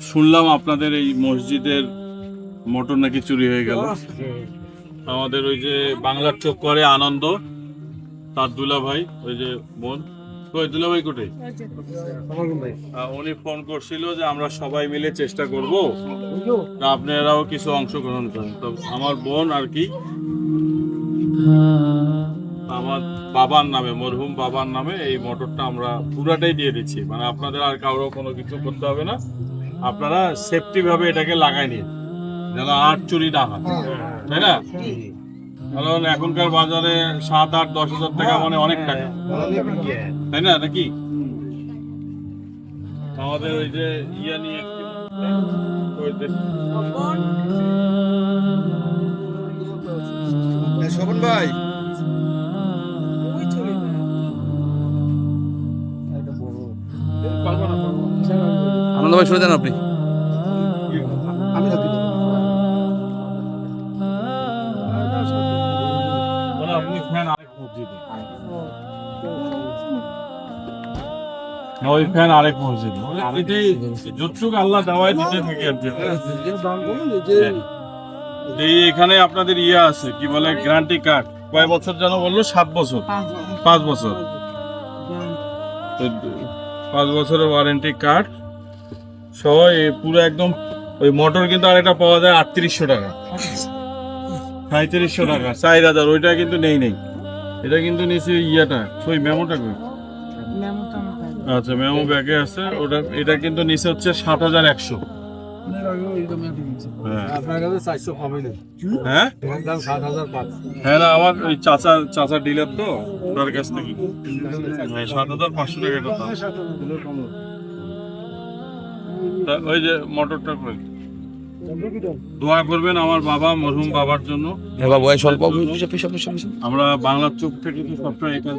শুনলাম আপনাদের এই মসজিদের মোটর নাকি চুরি হয়ে গেল। আমাদের ওই যে বাংলার চোখ করে আনন্দ, তার দুলা ভাই ওই যে বোন। কই দুলা ভাই কোটে উনি ফোন করছিল যে আমরা সবাই মিলে চেষ্টা করব আপনারাও কিছু অংশগ্রহণ করেন। তো আমার বোন আর কি? আমার বাবার নামে, মরহুম বাবার নামে এই মোটরটা আমরা পুরাটাই দিয়ে দিচ্ছি। মানে আপনাদের আর কারও কোনো কিছু করতে হবে না। আপনারা সেফটি ভাবে এটাকে লাগাই নিন। যেন আট চুরি না হয়। তাই না? কারণ এখনকার বাজারে সাত আট দশ হাজার টাকা মানে অনেক টাকা। তাই না? নাকি? আমাদের ওই যে ইয়া নিয়ে আনন্দ ভাই সরে যান আপনি। আমি রাখি। মানে আপনি ফ্যান আরেক মসজিদে। না, ওই ফ্যান আরেক মসজিদে। এটাই যতটুক আল্লাহ দেওয়ায় দিতে থাকে এই এখানে আপনাদের ইয়ে আছে কি বলে গ্যারান্টি কার্ড কয় বছর যেন বলল? সাত বছর। পাঁচ বছর। পাঁচ বছরের ওয়ারেন্টি কার্ড সহ এই পুরো একদম ওই মোটর কিন্তু আরেকটা পাওয়া যায় আটত্রিশশো টাকা। সাঁত্রিশশো টাকা চার হাজার ওইটা কিন্তু নেই নেই। এটা কিন্তু নিচে ইয়েটা ওই মেমোটা কই? আচ্ছা মেমো ব্যাগে আছে ওটা এটা কিন্তু নিচে হচ্ছে সাত হাজার একশো। হ্যাঁ। হ্যাঁ? হ্যাঁ না আমার ওই চাচা চাচা ডিলার তো তার কাছ থেকে। সাত হাজার পাঁচশো টাকা ওই যে মোটরটা কই দোয়া করবেন আমার বাবা মরহুম বাবার জন্য। বাবা বয়স পিছনে আমরা বাংলার চোখ থেকে তো সবসময় এটা